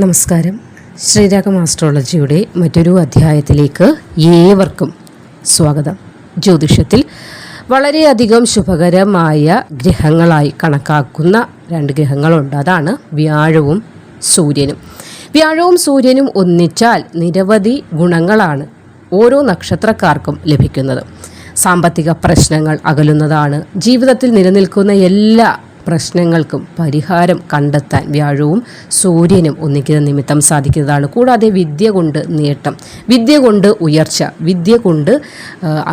നമസ്കാരം. ശ്രീരാഗം ആസ്ട്രോളജിയുടെ മറ്റൊരു അധ്യായത്തിലേക്ക് ഏവർക്കും സ്വാഗതം. ജ്യോതിഷത്തിൽ വളരെയധികം ശുഭകരമായ ഗ്രഹങ്ങളായി കണക്കാക്കുന്ന രണ്ട് ഗ്രഹങ്ങളുണ്ട്. അതാണ് വ്യാഴവും സൂര്യനും. വ്യാഴവും സൂര്യനും ഒന്നിച്ചാൽ നിരവധി ഗുണങ്ങളാണ് ഓരോ നക്ഷത്രക്കാർക്കും ലഭിക്കുന്നത്. സാമ്പത്തിക പ്രശ്നങ്ങൾ അകലുന്നതാണ്. ജീവിതത്തിൽ നിലനിൽക്കുന്ന എല്ലാ പ്രശ്നങ്ങൾക്കും പരിഹാരം കണ്ടെത്താൻ വ്യാഴവും സൂര്യനും ഒന്നിക്കുന്ന നിമിത്തം സാധിക്കുന്നതാണ്. കൂടാതെ വിദ്യ കൊണ്ട് നേട്ടം വിദ്യ കൊണ്ട് ഉയർച്ച വിദ്യ കൊണ്ട്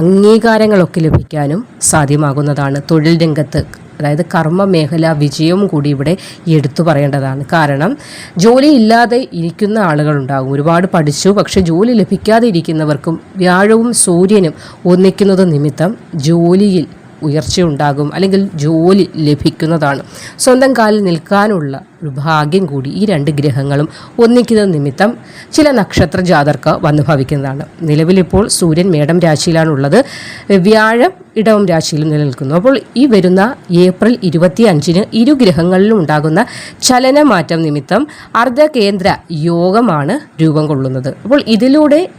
അംഗീകാരങ്ങളൊക്കെ ലഭിക്കാനും സാധ്യമാകുന്നതാണ് തൊഴിൽ രംഗത്ത്. അതായത് കർമ്മ മേഖല വിജയവും കൂടി ഇവിടെ എടുത്തു പറയേണ്ടതാണ്. കാരണം ജോലി ഇല്ലാതെ ഇരിക്കുന്ന ആളുകളുണ്ടാകും. ഒരുപാട് പഠിച്ചു പക്ഷെ ജോലി ലഭിക്കാതെ ഇരിക്കുന്നവർക്കും വ്യാഴവും സൂര്യനും ഒന്നിക്കുന്നത് നിമിത്തം ജോലിയിൽ ഉയർച്ചയുണ്ടാകും അല്ലെങ്കിൽ ജോലി ലഭിക്കുന്നതാണ്. സ്വന്തം കാലിൽ നിൽക്കാനുള്ള ഒരു ഭാഗ്യം കൂടി ഈ രണ്ട് ഗ്രഹങ്ങളും ഒന്നിക്കുന്ന നിമിത്തം ചില നക്ഷത്ര ജാതർക്ക് വന്നു ഭവിക്കുന്നതാണ്. നിലവിലിപ്പോൾ സൂര്യൻ മേടം രാശിയിലാണുള്ളത്. വ്യാഴം ഇടവം രാശിയിലും നിലനിൽക്കുന്നു. അപ്പോൾ ഈ വരുന്ന ഏപ്രിൽ ഇരുപത്തി അഞ്ചിന് ഇരു ഗ്രഹങ്ങളിലും ഉണ്ടാകുന്ന ചലനമാറ്റം നിമിത്തം അർദ്ധകേന്ദ്ര യോഗമാണ് രൂപം കൊള്ളുന്നത്. അപ്പോൾ ഇതിലൂടെ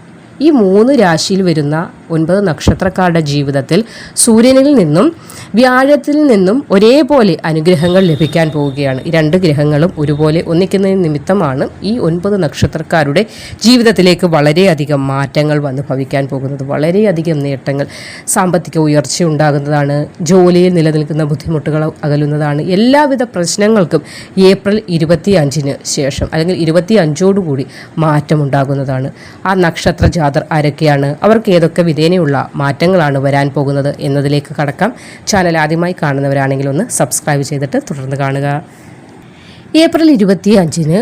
ഈ മൂന്ന് രാശിയിൽ വരുന്ന ഒൻപത് നക്ഷത്രക്കാരുടെ ജീവിതത്തിൽ സൂര്യനിൽ നിന്നും വ്യാഴത്തിൽ നിന്നും ഒരേപോലെ അനുഗ്രഹങ്ങൾ ലഭിക്കാൻ പോവുകയാണ്. ഈ രണ്ട് ഗ്രഹങ്ങളും ഒരുപോലെ ഒന്നിക്കുന്നതിന് നിമിത്തമാണ് ഈ ഒൻപത് നക്ഷത്രക്കാരുടെ ജീവിതത്തിലേക്ക് വളരെയധികം മാറ്റങ്ങൾ വന്ന് ഭവിക്കാൻ പോകുന്നത്. വളരെയധികം നേട്ടങ്ങൾ സാമ്പത്തിക ഉയർച്ച ഉണ്ടാകുന്നതാണ് ജോലിയിൽ നിലനിൽക്കുന്ന ബുദ്ധിമുട്ടുകൾ അകലുന്നതാണ്. എല്ലാവിധ പ്രശ്നങ്ങൾക്കും ഏപ്രിൽ ഇരുപത്തി അഞ്ചിന് ശേഷം അല്ലെങ്കിൽ ഇരുപത്തി അഞ്ചോടുകൂടി മാറ്റമുണ്ടാകുന്നതാണ്. ആ നക്ഷത്ര ജാതർ ആരൊക്കെയാണ്? അവർക്ക് ഏതൊക്കെ വിധേനയുള്ള മാറ്റങ്ങളാണ് വരാൻ പോകുന്നത് എന്നതിലേക്ക് കടക്കാം. ചാനൽ ആദ്യമായി കാണുന്നവരാണെങ്കിൽ ഒന്ന് സബ്സ്ക്രൈബ് ചെയ്തിട്ട് തുടർന്ന് കാണുക. ഏപ്രിൽ ഇരുപത്തി അഞ്ചിന്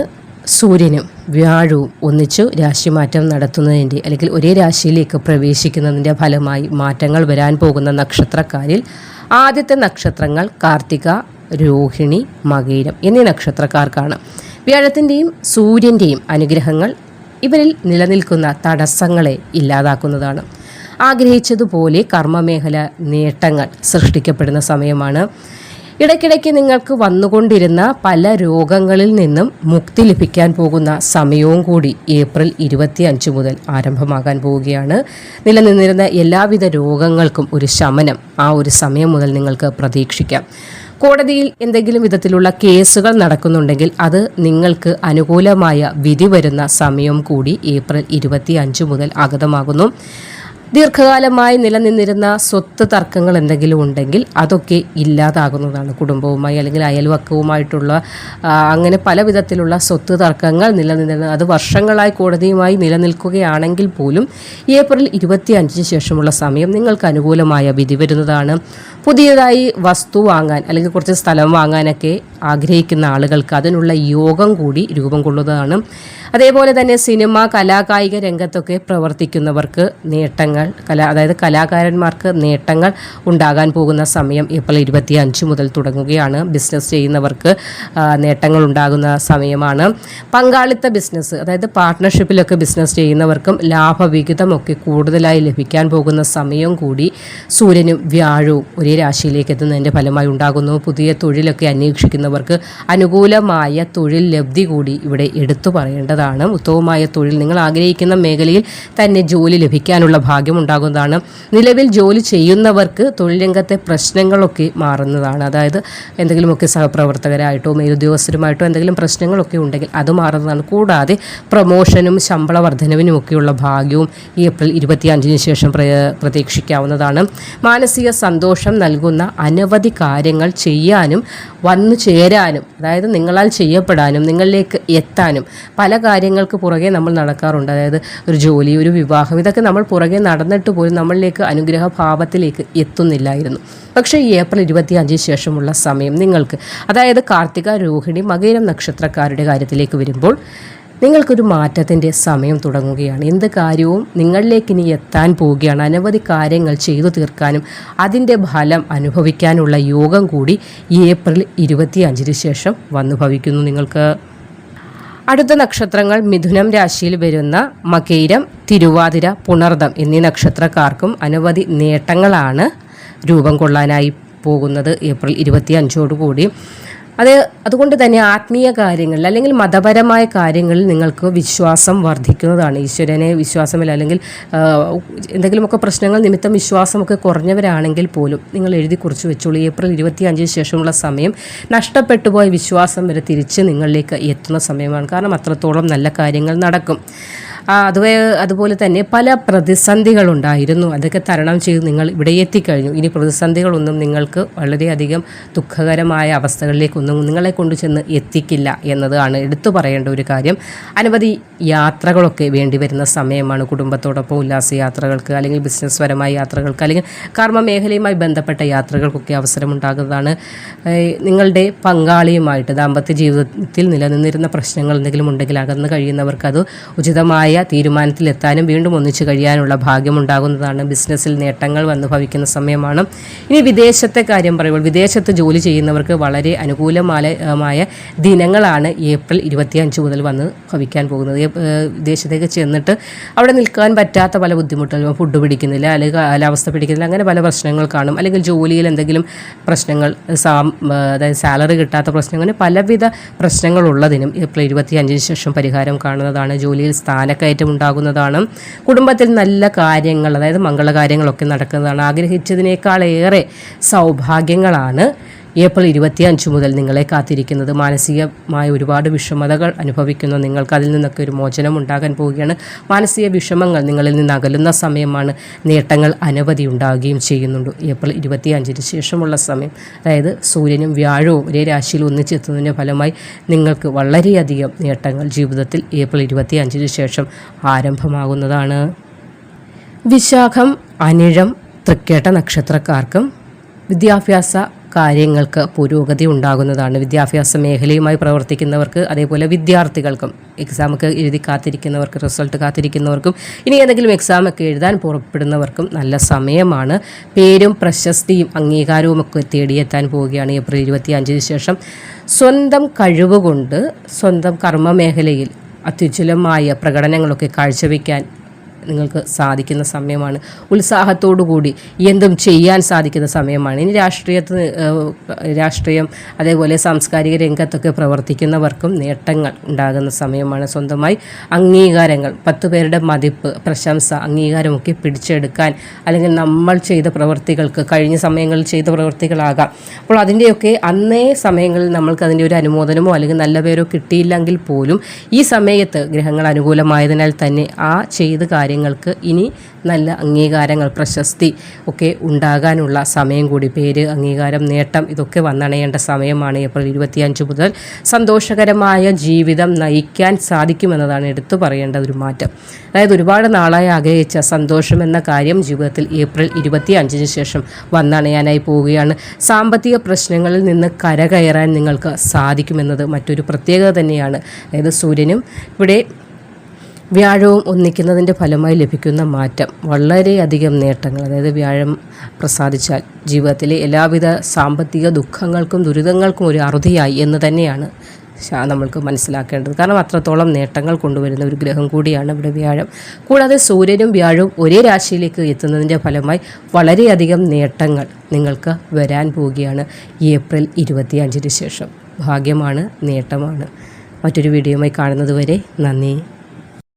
സൂര്യനും വ്യാഴവും ഒന്നിച്ചു രാശിമാറ്റം നടത്തുന്നതിന്റെ അല്ലെങ്കിൽ ഒരേ രാശിയിലേക്ക് പ്രവേശിക്കുന്നതിന്റെ ഫലമായി മാറ്റങ്ങൾ വരാൻ പോകുന്ന നക്ഷത്രക്കാരിൽ ആദ്യത്തെ നക്ഷത്രങ്ങൾ കാർത്തിക രോഹിണി മകീരം എന്നീ നക്ഷത്രക്കാർക്കാണ്. വ്യാഴത്തിന്റെയും സൂര്യന്റെയും അനുഗ്രഹങ്ങൾ ഇവരിൽ നിലനിൽക്കുന്ന തടസ്സങ്ങളെ ഇല്ലാതാക്കുന്നതാണ്. ആഗ്രഹിച്ചതുപോലെ കർമ്മമേഖല നേട്ടങ്ങൾ സൃഷ്ടിക്കപ്പെടുന്ന സമയമാണ്. ഇടയ്ക്കിടയ്ക്ക് നിങ്ങൾക്ക് വന്നുകൊണ്ടിരുന്ന പല രോഗങ്ങളിൽ നിന്നും മുക്തി ലഭിക്കാൻ പോകുന്ന സമയവും കൂടി ഏപ്രിൽ ഇരുപത്തി അഞ്ച് മുതൽ ആരംഭമാകാൻ പോവുകയാണ്. നിലനിന്നിരുന്ന എല്ലാവിധ രോഗങ്ങൾക്കും ഒരു ശമനം ആ ഒരു സമയം മുതൽ നിങ്ങൾക്ക് പ്രതീക്ഷിക്കാം. കോടതിയിൽ എന്തെങ്കിലും വിധത്തിലുള്ള കേസുകൾ നടക്കുന്നുണ്ടെങ്കിൽ അത് നിങ്ങൾക്ക് അനുകൂലമായ വിധി വരുന്ന സമയം കൂടി ഏപ്രിൽ ഇരുപത്തി മുതൽ ആഗതമാകുന്നു ദീർഘകാലമായി നിലനിന്നിരുന്ന സ്വത്ത് തർക്കങ്ങൾ എന്തെങ്കിലും ഉണ്ടെങ്കിൽ അതൊക്കെ ഇല്ലാതാകുന്നതാണ് കുടുംബവുമായി അല്ലെങ്കിൽ അയൽവക്കവുമായിട്ടുള്ള അങ്ങനെ പല വിധത്തിലുള്ള സ്വത്ത് തർക്കങ്ങൾ നിലനിന്നിരുന്ന അത് വർഷങ്ങളായി കോടതിയുമായി നിലനിൽക്കുകയാണെങ്കിൽ പോലും ഏപ്രിൽ ഇരുപത്തി അഞ്ചിന് ശേഷമുള്ള സമയം നിങ്ങൾക്ക് അനുകൂലമായ വിധി വരുന്നതാണ്. പുതിയതായി വസ്തു വാങ്ങാൻ അല്ലെങ്കിൽ കുറച്ച് സ്ഥലം വാങ്ങാനൊക്കെ ആഗ്രഹിക്കുന്ന ആളുകൾക്ക് അതിനുള്ള യോഗം കൂടി രൂപം കൊള്ളുന്നതാണ്. അതേപോലെ തന്നെ സിനിമ കലാകായിക രംഗത്തൊക്കെ പ്രവർത്തിക്കുന്നവർക്ക് നേട്ടങ്ങൾ കലാ അതായത് കലാകാരന്മാർക്ക് നേട്ടങ്ങൾ ഉണ്ടാകാൻ പോകുന്ന സമയം ഏപ്രിൽ ഇരുപത്തി അഞ്ച് മുതൽ തുടങ്ങുകയാണ്. ബിസിനസ് ചെയ്യുന്നവർക്ക് നേട്ടങ്ങൾ ഉണ്ടാകുന്ന സമയമാണ്. പങ്കാളിത്ത ബിസിനസ് അതായത് പാർട്ട്ണർഷിപ്പിലൊക്കെ ബിസിനസ് ചെയ്യുന്നവർക്കും ലാഭവിഹിതമൊക്കെ കൂടുതലായി ലഭിക്കാൻ പോകുന്ന സമയം കൂടി സൂര്യനും വ്യാഴവും ഒരേ രാശിയിലേക്ക് എത്തുന്നതിന്റെ ഫലമായി ഉണ്ടാകുന്നു. പുതിയ തൊഴിലൊക്കെ അന്വേഷിക്കുന്നവർക്ക് അനുകൂലമായ തൊഴിൽ ലബ്ധി കൂടി ഇവിടെ എടുത്തു പറയേണ്ടതാണ്. ഉത്തമമായ തൊഴിൽ നിങ്ങൾ ആഗ്രഹിക്കുന്ന മേഖലയിൽ തന്നെ ജോലി ലഭിക്കാനുള്ള ഭാഗ്യം ഉണ്ടാകുന്നതാണ് നിലവിൽ ജോലി ചെയ്യുന്നവർക്ക് തൊഴിൽ രംഗത്തെ പ്രശ്നങ്ങളൊക്കെ മാറുന്നതാണ്. അതായത് എന്തെങ്കിലുമൊക്കെ സഹപ്രവർത്തകരായിട്ടോ മേലുദ്യോഗസ്ഥരുമായിട്ടോ എന്തെങ്കിലും പ്രശ്നങ്ങളൊക്കെ ഉണ്ടെങ്കിൽ അത് മാറുന്നതാണ്. കൂടാതെ പ്രമോഷനും ശമ്പള വർധനവിനും ഒക്കെയുള്ള ഭാഗ്യവും ഏപ്രിൽ ഇരുപത്തി അഞ്ചിന് ശേഷം പ്ര- പ്രതീക്ഷിക്കാവുന്നതാണ്. മാനസിക സന്തോഷം നൽകുന്ന അനവധി കാര്യങ്ങൾ ചെയ്യാനും വന്നു ചേരാനും അതായത് നിങ്ങളാൽ ചെയ്യപ്പെടാനും നിങ്ങളിലേക്ക് എത്താനും പല കാര്യങ്ങൾക്ക് പുറകെ നമ്മൾ നടക്കാറുണ്ട്. അതായത് ഒരു ജോലി ഒരു വിവാഹം ഇതൊക്കെ നമ്മൾ പുറകെ നടന്നിട്ട് പോലും നമ്മളിലേക്ക് അനുഗ്രഹ ഭാവത്തിലേക്ക് എത്തുന്നില്ലായിരുന്നു. പക്ഷേ ഈ ഏപ്രിൽ ഇരുപത്തി അഞ്ചിന് ശേഷമുള്ള സമയം നിങ്ങൾക്ക് അതായത് കാർത്തിക രോഹിണി മകേരം നക്ഷത്രക്കാരുടെ കാര്യത്തിലേക്ക് വരുമ്പോൾ നിങ്ങൾക്കൊരു മാറ്റത്തിന്റെ സമയം തുടങ്ങുകയാണ്. എന്ത് കാര്യവും നിങ്ങളിലേക്ക് ഇനി എത്താൻ പോവുകയാണ്. അനവധി കാര്യങ്ങൾ ചെയ്തു തീർക്കാനും അതിന്റെ ഫലം അനുഭവിക്കാനുള്ള യോഗം കൂടി ഏപ്രിൽ ഇരുപത്തി അഞ്ചിന് ശേഷം വന്നു ഭവിക്കുന്നു നിങ്ങൾക്ക്. അടുത്ത നക്ഷത്രങ്ങൾ മിഥുനം രാശിയിൽ വരുന്ന മകൈരം തിരുവാതിര പുണർദം എന്നീ നക്ഷത്രക്കാർക്കും അനവധി നേട്ടങ്ങളാണ് രൂപം കൊള്ളാനായി പോകുന്നത്. ഏപ്രിൽ ഇരുപത്തി അഞ്ചോടുകൂടി അത് അതുകൊണ്ട് തന്നെ ആത്മീയ കാര്യങ്ങളിൽ അല്ലെങ്കിൽ മതപരമായ കാര്യങ്ങളിൽ നിങ്ങൾക്ക് വിശ്വാസം വർദ്ധിക്കുന്നതാണ്. ഈശ്വരനെ വിശ്വാസമില്ല അല്ലെങ്കിൽ എന്തെങ്കിലുമൊക്കെ പ്രശ്നങ്ങൾ നിമിത്തം വിശ്വാസമൊക്കെ കുറഞ്ഞവരാണെങ്കിൽ പോലും നിങ്ങൾ എഴുതി കുറിച്ച് വെച്ചോളൂ. ഏപ്രിൽ ഇരുപത്തി അഞ്ചിന് ശേഷമുള്ള സമയം നഷ്ടപ്പെട്ടു പോയ വിശ്വാസം വരെ തിരിച്ച് നിങ്ങളിലേക്ക് എത്തുന്ന സമയമാണ്. കാരണം അത്രത്തോളം നല്ല കാര്യങ്ങൾ നടക്കും. അതുവേ അതുപോലെ തന്നെ പല പ്രതിസന്ധികളുണ്ടായിരുന്നു. അതൊക്കെ തരണം ചെയ്ത് നിങ്ങൾ ഇവിടെ എത്തിക്കഴിഞ്ഞു. ഇനി പ്രതിസന്ധികളൊന്നും നിങ്ങൾക്ക് വളരെയധികം ദുഃഖകരമായ അവസ്ഥകളിലേക്കൊന്നും നിങ്ങളെ കൊണ്ട് ചെന്ന് എത്തിക്കില്ല എന്നതാണ് എടുത്തു പറയേണ്ട ഒരു കാര്യം. അനവധി യാത്രകളൊക്കെ വേണ്ടി വരുന്ന സമയമാണ് കുടുംബത്തോടൊപ്പം ഉല്ലാസ യാത്രകൾക്ക് അല്ലെങ്കിൽ ബിസിനസ് പരമായ യാത്രകൾക്ക് അല്ലെങ്കിൽ കർമ്മ മേഖലയുമായി ബന്ധപ്പെട്ട യാത്രകൾക്കൊക്കെ അവസരമുണ്ടാകുന്നതാണ്. നിങ്ങളുടെ പങ്കാളിയുമായിട്ട് ദാമ്പത്യ ജീവിതത്തിൽ നിലനിന്നിരുന്ന പ്രശ്നങ്ങൾ എന്തെങ്കിലും ഉണ്ടെങ്കിൽ അകന്ന് കഴിയുന്നവർക്ക് അത് ഉചിതമായ തീരുമാനത്തിലെത്താനും വീണ്ടും ഒന്നിച്ചു കഴിയാനുള്ള ഭാഗ്യമുണ്ടാകുന്നതാണ്. ബിസിനസ്സിൽ നേട്ടങ്ങൾ വന്നു ഭവിക്കുന്ന സമയമാണ്. ഇനി വിദേശത്തെ കാര്യം പറയുമ്പോൾ വിദേശത്ത് ജോലി ചെയ്യുന്നവർക്ക് വളരെ അനുകൂലമായ ദിനങ്ങളാണ് ഏപ്രിൽ ഇരുപത്തിയഞ്ച് മുതൽ വന്ന് ഭവിക്കാൻ പോകുന്നത്. വിദേശത്തേക്ക് ചെന്നിട്ട് അവിടെ നിൽക്കാൻ പറ്റാത്ത പല ബുദ്ധിമുട്ടുകളും ഫുഡ് പിടിക്കുന്നില്ല അല്ലെങ്കിൽ കാലാവസ്ഥ പിടിക്കുന്നില്ല അങ്ങനെ പല പ്രശ്നങ്ങൾ കാണും. അല്ലെങ്കിൽ ജോലിയിൽ എന്തെങ്കിലും പ്രശ്നങ്ങൾ അതായത് സാലറി കിട്ടാത്ത പ്രശ്നങ്ങൾ പലവിധ പ്രശ്നങ്ങളുള്ളതിനും ഏപ്രിൽ ഇരുപത്തി അഞ്ചിന് ശേഷം പരിഹാരം കാണുന്നതാണ്. ജോലിയിൽ സ്ഥാനക്കയറ്റം ഉണ്ടാകുന്നതാണ്. കുടുംബത്തിൽ നല്ല കാര്യങ്ങൾ അതായത് മംഗളകാര്യങ്ങളൊക്കെ നടക്കുന്നതാണ്. ആഗ്രഹിച്ചതിനേക്കാളേറെ സൗഭാഗ്യങ്ങളാണ് ഏപ്രിൽ ഇരുപത്തിയഞ്ച് മുതൽ നിങ്ങളെ കാത്തിരിക്കുന്നത് മാനസികമായ ഒരുപാട് വിഷമതകൾ അനുഭവിക്കുന്ന. നിങ്ങൾക്ക് അതിൽ നിന്നൊക്കെ ഒരു മോചനം ഉണ്ടാകാൻ പോവുകയാണ്. മാനസിക വിഷമങ്ങൾ നിങ്ങളിൽ നിന്ന് അകലുന്ന സമയമാണ്. നേട്ടങ്ങൾ അനവധി ഉണ്ടാകുകയും ചെയ്യുന്നുണ്ട്. ഏപ്രിൽ ഇരുപത്തിയഞ്ചിന് ശേഷമുള്ള സമയം. അതായത് സൂര്യനും വ്യാഴവും ഒരേ രാശിയിൽ ഒന്നിച്ചെത്തുന്നതിന്റെ ഫലമായി നിങ്ങൾക്ക് വളരെയധികം നേട്ടങ്ങൾ ജീവിതത്തിൽ ഏപ്രിൽ ഇരുപത്തിയഞ്ചിന് ശേഷം ആരംഭമാകുന്നതാണ്. വിശാഖം അനിഴം തൃക്കേട്ട നക്ഷത്രക്കാർക്കും വിദ്യാഭ്യാസ കാര്യങ്ങൾക്ക് പുരോഗതി ഉണ്ടാകുന്നതാണ്. വിദ്യാഭ്യാസ മേഖലയുമായി പ്രവർത്തിക്കുന്നവർക്ക് അതേപോലെ വിദ്യാർത്ഥികൾക്കും എക്സാമൊക്കെ എഴുതി കാത്തിരിക്കുന്നവർക്ക് റിസൾട്ട് കാത്തിരിക്കുന്നവർക്കും ഇനി ഏതെങ്കിലും എക്സാമൊക്കെ എഴുതാൻ പുറപ്പെടുന്നവർക്കും നല്ല സമയമാണ്. പേരും പ്രശസ്തിയും അംഗീകാരവും ഒക്കെ തേടിയെത്താൻ പോവുകയാണ് ഏപ്രിൽ ഇരുപത്തി അഞ്ചിന് ശേഷം. സ്വന്തം കഴിവ് കൊണ്ട് സ്വന്തം കർമ്മ മേഖലയിൽ അത്യുജ്വലമായ പ്രകടനങ്ങളൊക്കെ കാഴ്ചവെക്കാൻ നിങ്ങൾക്ക് സാധിക്കുന്ന സമയമാണ്. ഉത്സാഹത്തോടു-കൂടി എന്തും ചെയ്യാൻ സാധിക്കുന്ന സമയമാണ്. ഇനി രാഷ്ട്രീയത്തിൽ ഏഹ്, രാഷ്ട്രീയം അതേപോലെ സാംസ്കാരിക രംഗത്തൊക്കെ പ്രവർത്തിക്കുന്നവർക്കും നേട്ടങ്ങൾ ഉണ്ടാകുന്ന സമയമാണ്. സ്വന്തമായി അംഗീകാരങ്ങൾ പത്ത് പേരുടെ മതിപ്പ് പ്രശംസ അംഗീകാരമൊക്കെ പിടിച്ചെടുക്കാൻ അല്ലെങ്കിൽ നമ്മൾ ചെയ്ത പ്രവൃത്തികൾക്ക് കഴിഞ്ഞ സമയങ്ങളിൽ ചെയ്ത പ്രവൃത്തികളാകാം അപ്പോൾ അതിന്റെയൊക്കെ അന്നേ സമയങ്ങളിൽ നമ്മൾക്ക് അതിന്റെ ഒരു അനുമോദനമോ അല്ലെങ്കിൽ നല്ല പേരോ കിട്ടിയില്ലെങ്കിൽ പോലും ഈ സമയത്ത് ഗ്രഹങ്ങൾ അനുകൂലമായതിനാൽ തന്നെ ആ ചെയ്ത കാര്യങ്ങൾക്ക് ഇനി നല്ല അംഗീകാരങ്ങൾ പ്രശസ്തി ഒക്കെ ഉണ്ടാകാനുള്ള സമയം കൂടി. പേര് അംഗീകാരം നേട്ടം ഇതൊക്കെ വന്നണയേണ്ട സമയമാണ് ഏപ്രിൽ ഇരുപത്തിയഞ്ച് മുതൽ. സന്തോഷകരമായ ജീവിതം നയിക്കാൻ സാധിക്കുമെന്നതാണ് എടുത്തു പറയേണ്ട ഒരു മാറ്റം. അതായത് ഒരുപാട് നാളായി ആഗ്രഹിച്ച സന്തോഷം എന്ന കാര്യം ജീവിതത്തിൽ ഏപ്രിൽ ഇരുപത്തി അഞ്ചിന് ശേഷം വന്നണയാനായി പോവുകയാണ്. സാമ്പത്തിക പ്രശ്നങ്ങളിൽ നിന്ന് കരകയറാൻ നിങ്ങൾക്ക് സാധിക്കുമെന്നത് മറ്റൊരു പ്രത്യേകത തന്നെയാണ്. അതായത് സൂര്യനും ഇവിടെ വ്യാഴവും ഒന്നിക്കുന്നതിന്റെ ഫലമായി ലഭിക്കുന്ന മാറ്റം വളരെയധികം നേട്ടങ്ങൾ. അതായത് വ്യാഴം പ്രസാദിച്ചാൽ ജീവിതത്തിലെ എല്ലാവിധ സാമ്പത്തിക ദുഃഖങ്ങൾക്കും ദുരിതങ്ങൾക്കും ഒരു അറുതിയായി എന്ന് തന്നെയാണ് നമ്മൾക്ക് മനസ്സിലാക്കേണ്ടത്. കാരണം അത്രത്തോളം നേട്ടങ്ങൾ കൊണ്ടുവരുന്ന ഒരു ഗ്രഹം കൂടിയാണ് ഇവിടെ വ്യാഴം. കൂടാതെ സൂര്യനും വ്യാഴവും ഒരേ രാശിയിലേക്ക് എത്തുന്നതിന്റെ ഫലമായി വളരെയധികം നേട്ടങ്ങൾ നിങ്ങൾക്ക് വരാൻ പോവുകയാണ് ഏപ്രിൽ ഇരുപത്തി അഞ്ചിന് ശേഷം. ഭാഗ്യമാണ് നേട്ടമാണ്. മറ്റൊരു വീഡിയോയുമായി കാണുന്നതുവരെ നന്ദി.